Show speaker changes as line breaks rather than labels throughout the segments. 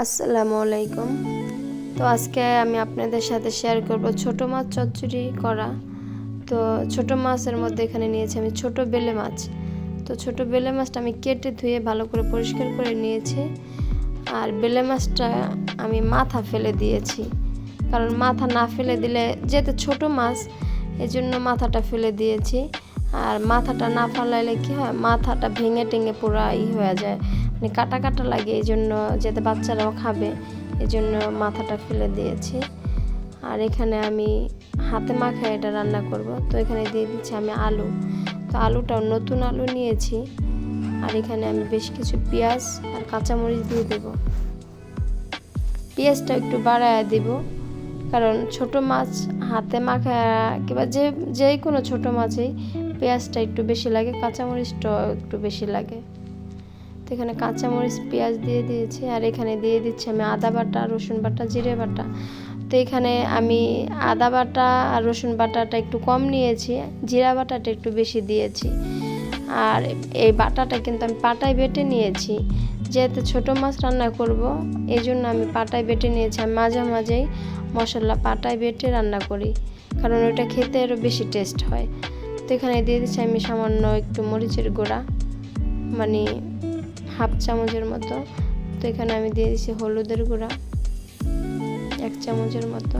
আসসালামু আলাইকুম। তো আজকে আমি আপনাদের সাথে শেয়ার করব ছোট মাছ চচ্চড়ি করা। তো ছোট মাছের মধ্যে এখানে নিয়েছি আমি ছোট বেলে মাছ। তো ছোট বেলে মাছটা আমি কেটে ধুয়ে ভালো করে পরিষ্কার করে নিয়েছি। আর বেলে মাছটা আমি মাথা ফেলে দিয়েছি। কারণ মাথা না ফেলে দিলে যেহেতু ছোট মাছ এই জন্য মাথাটা ফেলে দিয়েছি। আর মাথাটা না ফালাইলে কী হয়? মাথাটা ভেঙে টেঙে পুরো ই হয়ে যায়। মানে কাটা কাটা লাগে, এই জন্য যাতে বাচ্চারাও খাবে, এই জন্য মাথাটা ফেলে দিয়েছি। আর এখানে আমি হাতে মাখা এটা রান্না করব। তো এখানে দিয়ে দিচ্ছি আমি আলু। তো আলুটাও নতুন আলু নিয়েছি। আর এখানে আমি বেশ কিছু পেঁয়াজ আর কাঁচামরিচ দিয়ে দেব। পেঁয়াজটা একটু বাড়ায় দেব। কারণ ছোট মাছ হাতে মাখা কিংবা যে যে কোনো ছোট মাছেই পেঁয়াজটা একটু বেশি লাগে, কাঁচামরিচটাও একটু বেশি লাগে। এখানে কাঁচামরিচ, পেঁয়াজ দিয়ে দিয়েছি আর এখানে দিয়ে দিচ্ছি আমি আদা বাটা, রসুন বাটা, জিরে বাটা। তো এখানে আমি আদা বাটা আর রসুন বাটাটা একটু কম নিয়েছি, জিরা বাটাটা একটু বেশি দিয়েছি। আর এই বাটাটা কিন্তু আমি পাটায় বেটে নিয়েছি। যেহেতু ছোট মাছ রান্না করব এই জন্য আমি পাটায় বেটে নিয়েছি আমি মাঝে মাঝেই মশলা পাটায় বেটে রান্না করি, কারণ ওটা খেতে আরও বেশি টেস্ট হয়। তো এখানে দিয়ে দিচ্ছি আমি সামান্য একটু মরিচের গুঁড়া মানে হাফ চামচের মতো। তো এখানে আমি দিয়ে দিচ্ছি হলুদের গুঁড়া, এক চামচের মতো।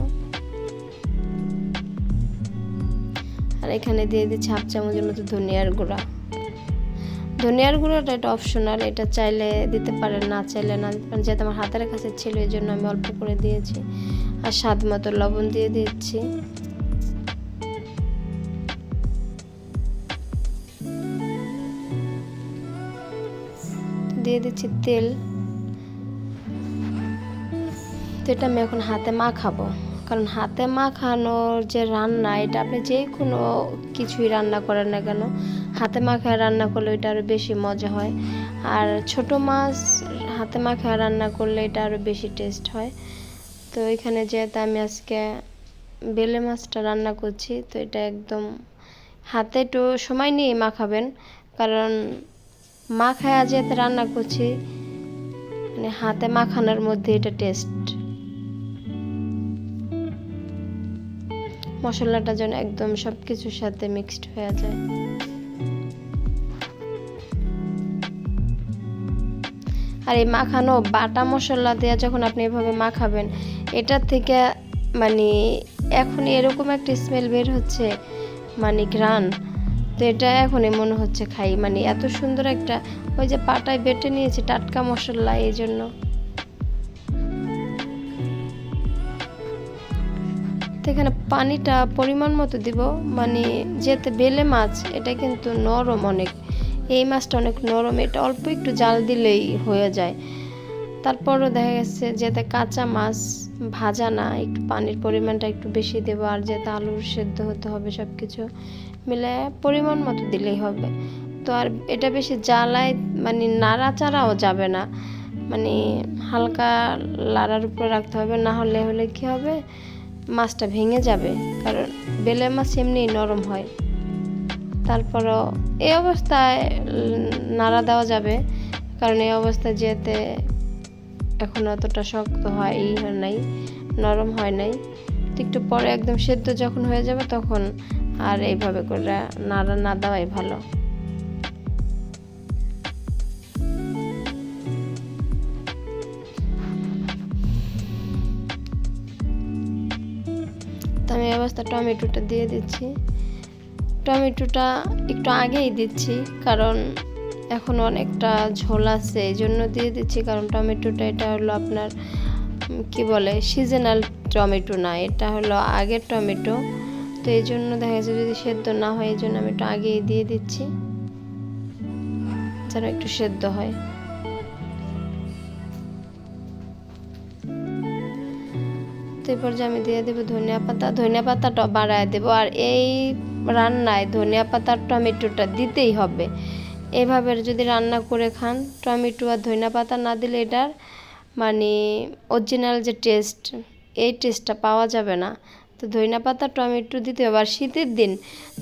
আর এখানে দিয়ে দিচ্ছি হাফ চামচের মতো ধনিয়ার গুঁড়া। ধনিয়ার গুঁড়োটা এটা অপশনাল এটা চাইলে দিতে পারেন, না চাইলে না দিতে পারেন। যেহেতু আমার হাতের কাছে ছিল এই জন্য আমি অল্প করে দিয়েছি। আর স্বাদ মতো লবণ দিয়ে দিচ্ছি। দিয়ে দিচ্ছি তেল। তো এটা আমি এখন হাতে মাখাবো। কারণ হাতে মা মাখানোর যে রান্না, এটা আপনি যে কোনো কিছুই রান্না করেন না কেন, হাতে মা মাখায় রান্না করলে এটা আরও বেশি মজা হয়। আর ছোট মাছ হাতে মা মাখায় রান্না করলে এটা আরও বেশি টেস্ট হয়। তো এখানে যেহেতু আমি আজকে বেলে মাছটা রান্না করছি, তো এটা একদম হাতে একটু সময় নিয়ে মাখাবেন। কারণ মাখায় যেহেতু রান্না করছি মানে হাতে মাখানোর মধ্যে এটা টেস্ট মশলাটা যেন একদম সব কিছুর সাথে মিক্সড হয়ে যায়। আর এই মাখানো বাটা মশলা দেওয়া যখন আপনি এভাবে মাখাবেন, এটার থেকে মানে এখন এরকম একটা স্মেল বের হচ্ছে মানে ঘ্রাণ। তো এটা এখনই মনে হচ্ছে খাই। মানে এত সুন্দর একটা ওই যে পাটায় বেটে নিয়েছি টাটকা মশলা, এই জন্য। এখানে পানিটা পরিমাণ মতো দিব। মানে যেতে বেলে মাছ, এটা কিন্তু নরম অনেক। এই মাছটা অনেক নরম, এটা অল্প একটু জাল দিলেই হয়ে যায়। তারপরও দেখা গেছে যেতে কাঁচা মাছ ভাজা না, একটু পানির পরিমাণটা একটু বেশি দেবো আর যেতে আলুর সেদ্ধ হতে হবে সব কিছু মিলে পরিমাণ মতো দিলেই হবে। তো আর এটা বেশি জ্বালায় মানে নাড়াচাড়াও যাবে না। মানে হালকা লাড়ার উপরে রাখতে হবে, না হলে হলে কি হবে? মাছটা ভেঙে যাবে, কারণ বেলে মাছ এমনিই নরম হয়। তারপরও এই অবস্থায় নাড়া দেওয়া যাবে, কারণ এই অবস্থায় যেতে এখন অতটা শক্ত হয় নাই, নরম হয় নাই। একটু পরে একদম সেদ্ধ যখন হয়ে যাবে তখন আর এইভাবে করে নাড়া না দেওয়াই ভালো। আমি অবস্থা টমেটোটা দিয়ে দিচ্ছি। টমেটোটা একটু আগেই দিচ্ছি, কারণ এখন অনেকটা ঝোল আছে, এই জন্য দিয়ে দিচ্ছি, কারণ টমেটোটা এটা হলো আপনার কি বলে সিজনাল টমেটো না, এটা হলো আগের টমেটো। তো এই জন্য দেখা যাচ্ছে যদি সেদ্ধ না হয়, এই জন্য আমি একটু আগেই দিয়ে দিচ্ছি, যেন একটু সেদ্ধ হয়। এরপর যে আমি দিয়ে দেবো ধনিয়া পাতা, ধনিয়া পাতাটা বাড়ায় দেবো, আর এই রান্নায় ধনিয়া পাতার টমেটোটা দিতেই হবে। এভাবে যদি রান্না করে খান, টমেটো আর ধনিয়া পাতা না দিলে এটার মানে অরিজিনাল যে টেস্ট এই টেস্টটা পাওয়া যাবে না। তো ধইনা পাতা, টমেটো দিতে হবে। আর শীতের দিন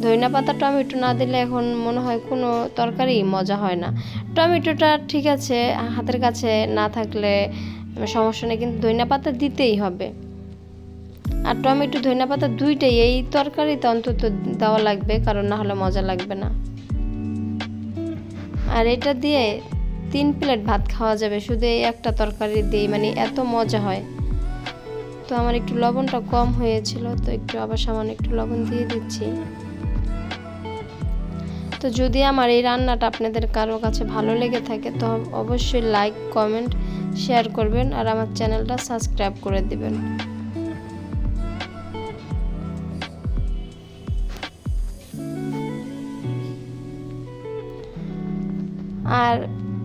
ধইনা পাতা, টমেটো না দিলে এখন মনে হয় কোনো তরকারি মজা হয় না। টমেটোটা ঠিক আছে, হাতের কাছে না থাকলে সমস্যা নেই, কিন্তু ধনিয়া পাতা দিতেই হবে। আর টমেটো ধনিয়া পাতা দুইটাই, এই তরকারিতে অন্তত দেওয়া লাগবে, কারণ না হলে মজা লাগবে না। আর এটা দিয়ে তিন প্লেট ভাত খাওয়া যাবে। শুধু এই একটা তরকারি দিয়ে মানে এত মজা হয়। তো আমার একটু লবণটা কম হয়েছিল, তো একটু আবার সামান্য একটু লবণ দিয়ে দিচ্ছি। তো যদি আমার এই রান্নাটা আপনাদের কারও কাছে ভালো লেগে থাকে, তো অবশ্যই লাইক, কমেন্ট, শেয়ার করবেন আর আমার চ্যানেলটা সাবস্ক্রাইব করে দিবেন।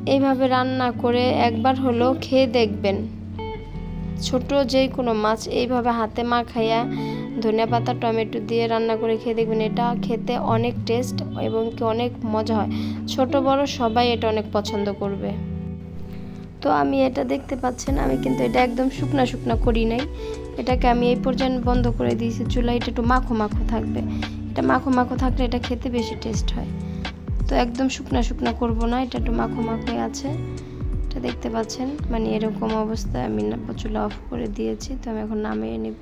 এইভাবে রান্না করে একবার হলেও খেয়ে দেখবেন। ছোট যে কোনো মাছ এইভাবে হাতে মাখাইয়া ধনিয়া পাতা, টমেটো দিয়ে রান্না করে খেয়ে দেখবেন। এটা খেতে অনেক টেস্ট এবং কি অনেক মজা হয়। ছোট, বড় সবাই এটা অনেক পছন্দ করবে। তো আমি এটা দেখতে পাচ্ছেন, আমি কিন্তু এটা একদম শুকনা শুকনা করি নাই। এটাকে আমি এই পর্যন্ত বন্ধ করে দিয়েছি চুলা এটা একটু মাখো মাখো থাকবে। এটা মাখো মাখো থাকলে এটা খেতে বেশি টেস্ট হয়। তো একদম শুকনা শুকনা করব না, এটা একটু মাখো মাখো আছে। এটা দেখতে পাচ্ছেন মানে এরকম অবস্থায় আমি না চুলা অফ করে দিয়েছি, তো আমি এখন নামিয়ে নিব।